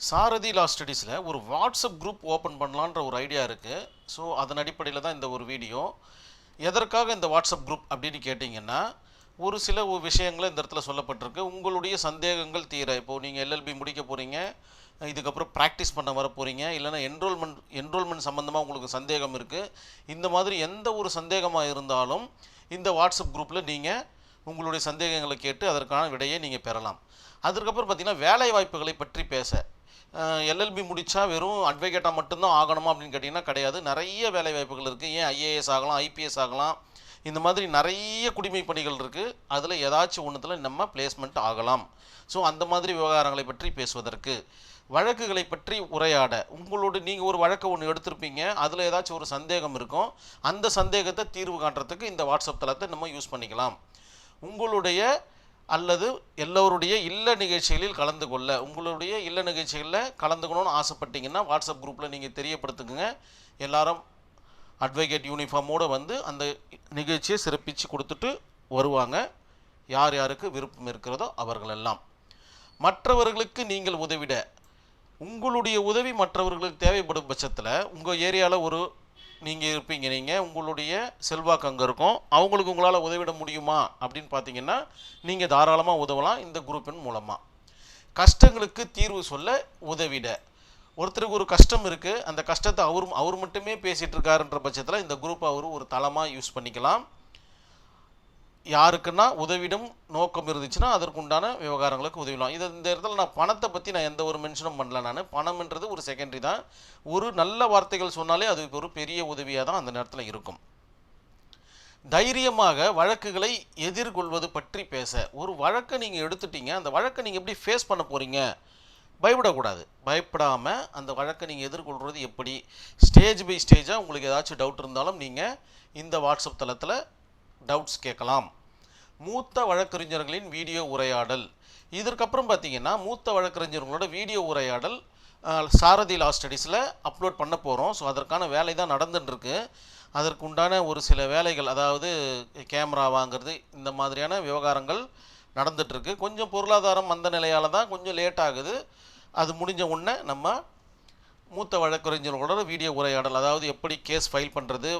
சாரதி லா ஸ்டடீஸில் ஒரு WhatsApp group open பண்ணலான்ற ஒரு idea இருக்குது ஸோ அதன் அடிப்படையில் தான் இந்த ஒரு வீடியோ எதற்காக இந்த வாட்ஸ்அப் குரூப் அப்படின்னு கேட்டிங்கன்னா ஒரு சில ஒ- விஷயங்கள் இந்த இடத்துல சொல்லப்பட்டிருக்கு. உங்களுடைய சந்தேகங்கள் தீர இப்போது நீங்கள் எல்எல்பி முடிக்க போகிறீங்க இதுக்கப்புறம் ப்ராக்டிஸ் பண்ண வர போகிறீங்க இல்லைன்னா என்ரோல்மெண்ட் என்ரோல்மெண்ட் சம்மந்தமாக உங்களுக்கு சந்தேகம் இருக்குது இந்த மாதிரி எந்த ஒரு சந்தேகமாக இருந்தாலும் இந்த வாட்ஸ்அப் குரூப்பில் நீங்கள் உங்களுடைய சந்தேகங்களை கேட்டு அதற்கான விடையை நீங்கள் பெறலாம். அதற்கப்புறம் பார்த்தீங்கன்னா வேலை வாய்ப்புகளை பற்றி பேச. எல்எல்பி முடித்தா வெறும் அட்வொகேட்டாக மட்டும்தான் ஆகணுமா அப்படின்னு கேட்டிங்கன்னா கிடையாது. நிறைய வேலை வாய்ப்புகள் இருக்குது ஏன் ஐஏஎஸ் ஆகலாம் ஐபிஎஸ் ஆகலாம். இந்த மாதிரி நிறைய குடிமை பணிகள் இருக்குது அதில் ஏதாச்சும் ஒன்றுத்தில் நம்ம பிளேஸ்மெண்ட் ஆகலாம். ஸோ அந்த மாதிரி விவகாரங்களை பற்றி பேசுவதற்கு. வழக்குகளை பற்றி உரையாட. உங்களோட நீங்கள் ஒரு வழக்கை ஒன்று எடுத்திருப்பீங்க. அதில் ஏதாச்சும் ஒரு சந்தேகம் இருக்கும். அந்த சந்தேகத்தை தீர்வு காட்டுறதுக்கு இந்த வாட்ஸ்அப் தளத்தை நம்ம யூஸ் பண்ணிக்கலாம். உங்களுடைய அல்லது எல்லோருடைய இல்ல நிகழ்ச்சிகளில் கலந்து கொள்ள உங்களுடைய இல்ல நிகழ்ச்சிகளில் கலந்துக்கணும்னு ஆசைப்பட்டீங்கன்னா வாட்ஸ்அப் குரூப்பில் நீங்கள் தெரியப்படுத்துக்குங்க எல்லாரும் அட்வொகேட் யூனிஃபார்மோடு வந்து அந்த நிகழ்ச்சியை சிறப்பித்து கொடுத்துட்டு வருவாங்க. யார் யாருக்கு விருப்பம் இருக்கிறதோ அவர்களெல்லாம். மற்றவர்களுக்கு நீங்கள் உதவிட உங்களுடைய உதவி மற்றவர்களுக்கு தேவைப்படும் பட்சத்தில் உங்கள் ஏரியாவில் ஒரு நீங்கள் இருப்பீங்க நீங்கள் உங்களுடைய செல்வாக்கு அங்கே இருக்கும். அவங்களுக்கு உங்களால் உதவிட முடியுமா? அப்படின்னு பார்த்தீங்கன்னா நீங்கள் தாராளமாக உதவலாம் இந்த குரூப்பின் மூலமாக கஷ்டங்களுக்கு தீர்வு சொல்ல உதவிட. ஒருத்தருக்கு ஒரு கஷ்டம் இருக்குது அந்த கஷ்டத்தை அவர் அவர் மட்டுமே பேசிகிட்டு இருக்காருன்ற பட்சத்தில் இந்த குரூப்பை அவர் ஒரு தளமாக யூஸ் பண்ணிக்கலாம். யாருக்குன்னா உதவிடும் நோக்கம் இருந்துச்சுன்னா அதற்குண்டான விவகாரங்களுக்கு உதவிடலாம். இது இந்த இடத்துல நான் பணத்தை பற்றி நான் எந்த ஒரு மென்ஷனும் பண்ணல நான். பணம்ன்றது ஒரு செகண்டரி தான். ஒரு நல்ல வார்த்தைகள் சொன்னாலே அது ஒரு பெரிய உதவியாக தான் அந்த நேரத்தில் இருக்கும். தைரியமாக வழக்குகளை எதிர்கொள்வது பற்றி பேச. ஒரு வழக்கை நீங்கள் எடுத்துட்டீங்க அந்த வழக்கை நீங்கள் எப்படி ஃபேஸ் பண்ண போகிறீங்க பயப்படக்கூடாது. பயப்படாமல் அந்த வழக்கை நீங்கள் எதிர்கொள்கிறது எப்படி? ஸ்டேஜ் பை ஸ்டேஜாக உங்களுக்கு ஏதாச்சும் டவுட் இருந்தாலும் நீங்கள் இந்த வாட்ஸ்அப் தளத்தில் டவுட்ஸ் கேட்கலாம். மூத்த வழக்கறிஞர்களின் வீடியோ உரையாடல். இதற்கப்புறம் பார்த்தீங்கன்னா மூத்த வழக்கறிஞர்களோட வீடியோ உரையாடல் சாரதி லா ஸ்டடீஸில் அப்லோட் பண்ண போகிறோம் ஸோ அதற்கான வேலை தான் நடந்துட்டுருக்கு அதற்கு உண்டான ஒரு சில வேலைகள் அதாவது கேமரா வாங்குறது இந்த மாதிரியான விவகாரங்கள் நடந்துட்டுருக்கு கொஞ்சம் பொருளாதாரம் மந்த நிலையால் தான் கொஞ்சம் லேட் ஆகுது. அது முடிஞ்ச உடனே நம்ம மூத்த வழக்கறிஞர்களோட வீடியோ உரையாடல் அதாவது எப்படி கேஸ் ஃபைல் பண்ணுறது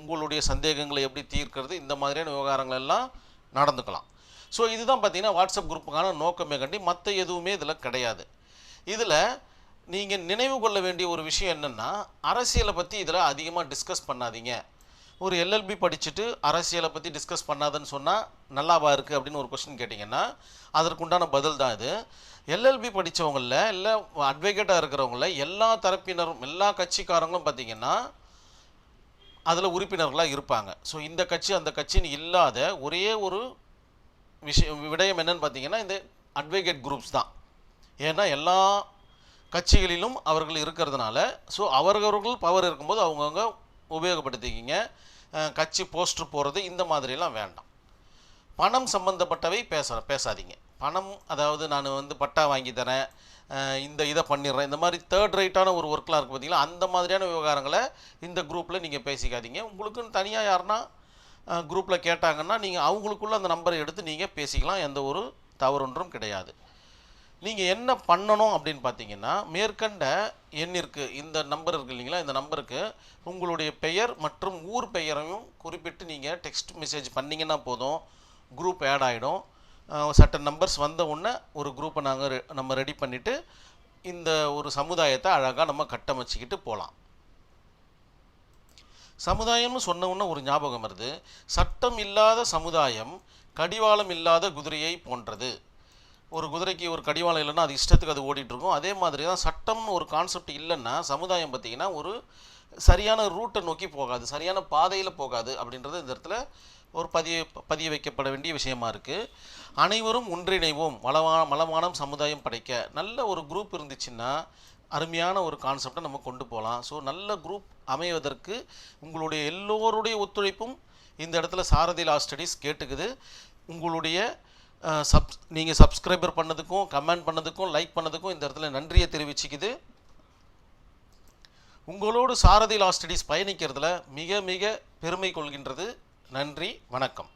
உங்களுடைய சந்தேகங்களை எப்படி தீர்க்கிறது இந்த மாதிரியான விவகாரங்கள் எல்லாம் நடந்துக்கலாம். ஸோ இதுதான் பார்த்தீங்கன்னா வாட்ஸ்அப் குரூப்புக்கான நோக்கமே கண்டி மற்ற எதுவுமே இதில் கிடையாது. இதில் நீங்கள் நினைவு கொள்ள வேண்டிய ஒரு விஷயம் என்னென்னா அரசியலை பற்றி இதில் அதிகமாக டிஸ்கஸ் பண்ணாதீங்க. ஒரு எல்எல்பி படிச்சுட்டு அரசியலை பற்றி டிஸ்கஸ் பண்ணாதன்னு சொன்னால் நல்லாவா இருக்குது அப்படின்னு ஒரு கொஸ்டின் கேட்டிங்கன்னா அதற்குண்டான பதில் தான் இது. எல்எல்பி படித்தவங்களில் இல்லை அட்வொகேட்டாக இருக்கிறவங்கள எல்லா தரப்பினரும் எல்லா கட்சிக்காரங்களும் பார்த்தீங்கன்னா அதில் உறுப்பினர்களாக இருப்பாங்க. ஸோ இந்த கட்சி அந்த கட்சின்னு இல்லாத ஒரே ஒரு விஷயம் விடயம் என்னன்னு பார்த்தீங்கன்னா இந்த அட்வொகேட் குரூப்ஸ் தான். ஏன்னா எல்லா கட்சிகளிலும் அவர்கள் இருக்கிறதுனால ஸோ அவரவர்கள் பவர் இருக்கும்போது அவங்கவுங்க உபயோகப்படுத்திக்கிங்க. கட்சி போஸ்டர் போடுறது இந்த மாதிரிலாம் வேண்டாம். பணம் சம்பந்தப்பட்டவை பேச பேசாதீங்க. பணம் அதாவது நான் வந்து பட்டா வாங்கி தரேன் இந்த இதை பண்ணிடுறேன் இந்த மாதிரி தேர்ட் ரைட்டான ஒரு ஒர்க்லாம் இருக்குது பார்த்தீங்களா அந்த மாதிரியான விவகாரங்களை இந்த குரூப்பில் நீங்கள் பேசிக்காதீங்க. உங்களுக்குன்னு தனியாக யாருன்னா குரூப்பில் கேட்டாங்கன்னா நீங்கள் அவங்களுக்குள்ள அந்த நம்பரை எடுத்து நீங்கள் பேசிக்கலாம் எந்த ஒரு தவறொன்றும் கிடையாது. நீங்கள் என்ன பண்ணணும் அப்படின்னு பார்த்தீங்கன்னா மேற்கண்ட எண்ணிற்கு இந்த நம்பர் இருக்குது இல்லைங்களா இந்த நம்பருக்கு உங்களுடைய பெயர் மற்றும் ஊர் பெயரையும் குறிப்பிட்டு நீங்கள் டெக்ஸ்ட் மெசேஜ் பண்ணிங்கன்னா போதும் குரூப் ஆட் ஆகிடும் சட்ட நம்பர்ஸ் வந்த உடனே ஒரு குரூப்பை நாங்கள் நம்ம ரெடி பண்ணிவிட்டு இந்த ஒரு சமுதாயத்தை அழகாக நம்ம கட்டமைச்சிக்கிட்டு போகலாம் சமுதாயம்னு சொன்ன உடனே ஒரு ஞாபகம் வருது. சட்டம் இல்லாத சமுதாயம் கடிவாளம் இல்லாத குதிரையை போன்றது. ஒரு குதிரைக்கு ஒரு கடிவாளம் இல்லைன்னா அது இஷ்டத்துக்கு அது ஓடிட்டுருக்கும் அதே மாதிரி தான் சட்டம்னு ஒரு கான்செப்ட் இல்லைன்னா சமுதாயம் பார்த்திங்கன்னா ஒரு சரியான ரூட்டை நோக்கி போகாது சரியான பாதையில் போகாது அப்படின்றது இந்த இடத்துல ஒரு பதிய பதிய வைக்கப்பட வேண்டிய விஷயமா இருக்குது அனைவரும் ஒன்றிணைவோம். வளமான வளமான சமுதாயம் படைக்க. நல்ல ஒரு குரூப் இருந்துச்சுன்னா அருமையான ஒரு கான்செப்டை நம்ம கொண்டு போகலாம். ஸோ நல்ல குரூப் அமைவதற்கு உங்களுடைய எல்லோருடைய ஒத்துழைப்பும் இந்த இடத்துல சாரதி லா ஸ்டடீஸ் கேட்டுக்குது. உங்களுடைய சப் நீங்கள் சப்ஸ்கிரைபர் பண்ணதுக்கும் கமெண்ட் பண்ணதுக்கும் லைக் பண்ணதுக்கும் இந்த இடத்துல நன்றியை தெரிவிச்சுக்குது. உங்களோடு சாரதி லா ஸ்டடீஸ் பயணிக்கிறதுல மிக மிக பெருமை கொள்கின்றது. நன்றி வணக்கம்.